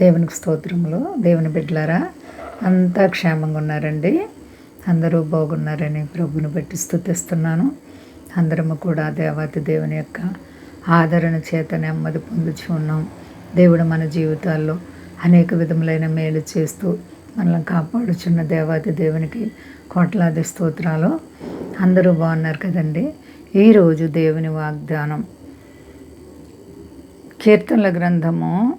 దేవునికి స్తోత్రములు. దేవుని బిడ్డలారా అంతా క్షేమంగా ఉన్నారండి. అందరూ బాగున్నారని ప్రభుని బట్టి స్థుతిస్తున్నాను. అందరము కూడా దేవాతి దేవుని యొక్క ఆదరణ చేత నెమ్మది పొందుచు ఉన్నాం. దేవుడు మన జీవితాల్లో అనేక విధములైన మేలు చేస్తూ మనల్ని కాపాడుచున్న దేవాతి దేవునికి కోట్లాది స్తోత్రాలు. అందరూ బాగున్నారు కదండి. ఈరోజు దేవుని వాగ్దానం. కీర్తనల గ్రంథము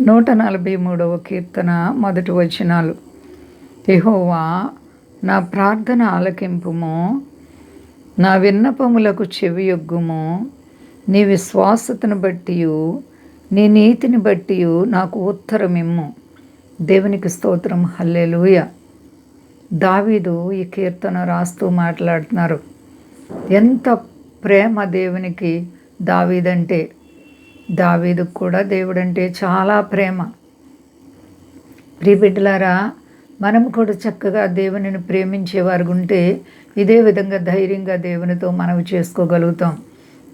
నూట నలభై మూడవ కీర్తన మొదటి వచనాలు. ఎహోవా నా ప్రార్థన ఆలకింపుము నా విన్నపములకు చెవియొగ్గుము నీ విశ్వాసతను బట్టి నీ నీతిని బట్టి నాకు ఉత్తరమిమ్ము. దేవునికి స్తోత్రం. హల్లెలూయ. దావీదు ఈ కీర్తన రాస్తూ మాట్లాడుతున్నారు. ఎంత ప్రేమ దేవునికి దావీదంటే దావీదుకు కూడా దేవుడంటే చాలా ప్రేమ. ప్రియబిడ్డలారా మనం కూడా చక్కగా దేవునిని ప్రేమించేవారు ఉంటే ఇదే విధంగా ధైర్యంగా దేవునితో మనవి చేసుకోగలుగుతాం.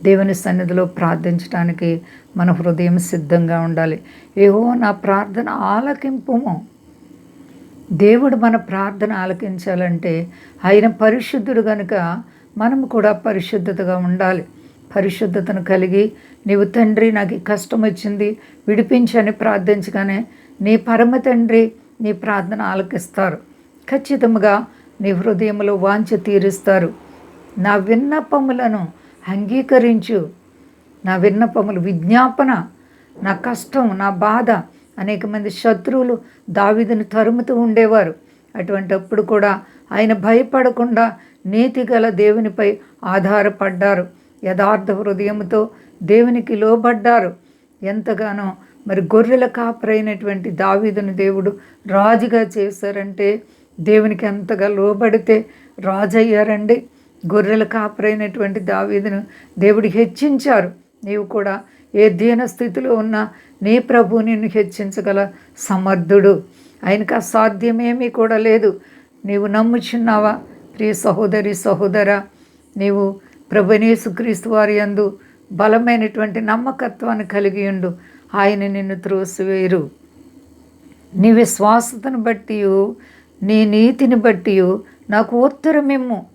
దేవుని సన్నిధిలో ప్రార్థించడానికి మన హృదయం సిద్ధంగా ఉండాలి. ఏవో నా ప్రార్థన ఆలకింపుము దేవుడు మన ప్రార్థన ఆలకించాలంటే ఆయన పరిశుద్ధుడు కనుక మనం కూడా పరిశుద్ధతగా ఉండాలి. పరిశుద్ధతను కలిగి నీవు తండ్రి నాకు ఈ కష్టం వచ్చింది విడిపించని ప్రార్థించగానే నీ పరమ తండ్రి నీ ప్రార్థన ఆలకిస్తారు. ఖచ్చితంగా నీ హృదయంలో వాంఛ తీరుస్తారు. నా విన్నపములను అంగీకరించు. నా విన్నపములు విజ్ఞాపన నా కష్టం నా బాధ అనేక మంది శత్రువులు దావిదని తరుముతూ ఉండేవారు. అటువంటప్పుడు కూడా ఆయన భయపడకుండా నీతి గల దేవునిపై ఆధారపడ్డారు. యథార్థ హృదయంతో దేవునికి లోబడ్డారు. ఎంతగానో మరి గొర్రెల కాపరైనటువంటి దావీదును దేవుడు రాజుగా చేశారంటే దేవునికి ఎంతగా లోబడితే రాజు అయ్యారండి గొర్రెల కాపరైనటువంటి దావీదును దేవుడు హెచ్చించారు. నీవు కూడా ఏ దీన స్థితిలో ఉన్నా నీ ప్రభు నిన్ను హెచ్చించగల సమర్థుడు. ఆయనకు అసాధ్యమేమీ కూడా లేదు. నీవు నమ్ముచున్నావా? ప్రియ సహోదరి సహోదర నీవు ప్రభునేసుక్రీస్తు వారి యందు బలమైనటువంటి నమ్మకత్వాన్ని కలిగి ఉండు. ఆయన నిన్ను త్రోసివేయరు. నీ విశ్వాసతను బట్టి నీ నీతిని బట్టి నాకు ఉత్తరమిమ్ము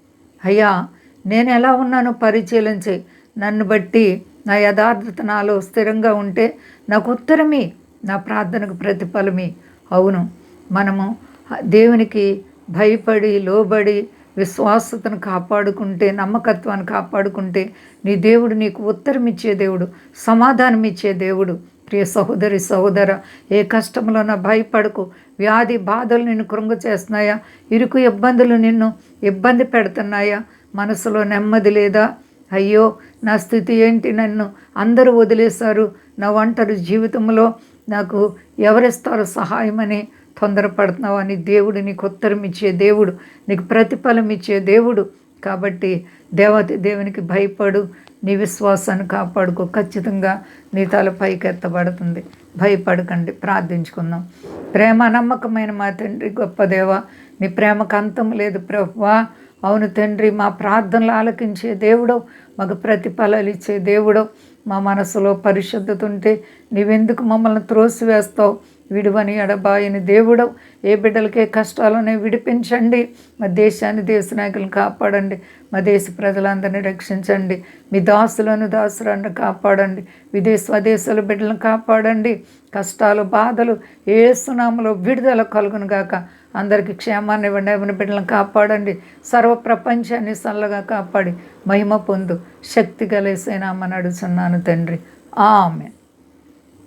అయ్యా నేను ఎలా ఉన్నానో పరిశీలించి నన్ను బట్టి నా యథార్థత నాలో స్థిరంగా ఉంటే నాకు ఉత్తరమి నా ప్రార్థనకు ప్రతిఫలమి. అవును మనము దేవునికి భయపడి లోబడి విశ్వాసతను కాపాడుకుంటే నమ్మకత్వాన్ని కాపాడుకుంటే నీ దేవుడు నీకు ఉత్తరం ఇచ్చే దేవుడు సమాధానం ఇచ్చే దేవుడు. ప్రియ సహోదరి సహోదర ఏ కష్టంలోనో భయపడకు. వ్యాధి బాధలు నిన్ను కృంగు చేస్తున్నాయా? ఇరుకు ఇబ్బందులు నిన్ను ఇబ్బంది పెడుతున్నాయా? మనసులో నెమ్మది లేదా? అయ్యో నా స్థితి ఏంటి? నన్ను అందరూ వదిలేశారు. నా ఒంటరి జీవితంలో నాకు ఎవరిస్తారో సహాయమని తొందరపడుతున్నావు అని దేవుడు నీకు ఉత్తరం ఇచ్చే దేవుడు నీకు ప్రతిఫలం ఇచ్చే దేవుడు. కాబట్టి దేవతి దేవునికి భయపడు నీ విశ్వాసాన్ని కాపాడుకో. ఖచ్చితంగా నీ తల పైకి ఎత్తబడుతుంది. భయపడకండి ప్రార్థించుకుందాం. ప్రేమ నమ్మకమైన మా తండ్రి గొప్ప దేవ నీ ప్రేమకు అంతం లేదు ప్రభువా. అవును తండ్రి మా ప్రార్థనలు ఆలకించే దేవుడు మాకు ప్రతిఫలాలు ఇచ్చే దేవుడు. మా మనసులో పరిశుద్ధత ఉంటే నీవెందుకు మమ్మల్ని త్రోసివేస్తావు? విడువని ఎడబాయని దేవుడు ఏ బిడ్డలకే కష్టాలనే విడిపించండి. మా దేశాన్ని దేశ నాయకులను కాపాడండి. మా దేశ ప్రజలందరినీ రక్షించండి. మీ దాసులను దాసులను కాపాడండి. విదేశ స్వదేశాల బిడ్డలను కాపాడండి. కష్టాలు బాధలు ఏ సునామలో విడుదల కలుగును గాక. అందరికీ క్షేమాన్ని ఇవ్వండి. ఎవరి బిడ్డలను కాపాడండి. సర్వ ప్రపంచాన్ని సల్లగా కాపాడి. మహిమ పొందు. శక్తి కలిసేనామని అడుగుతున్నాను తండ్రి. ఆమె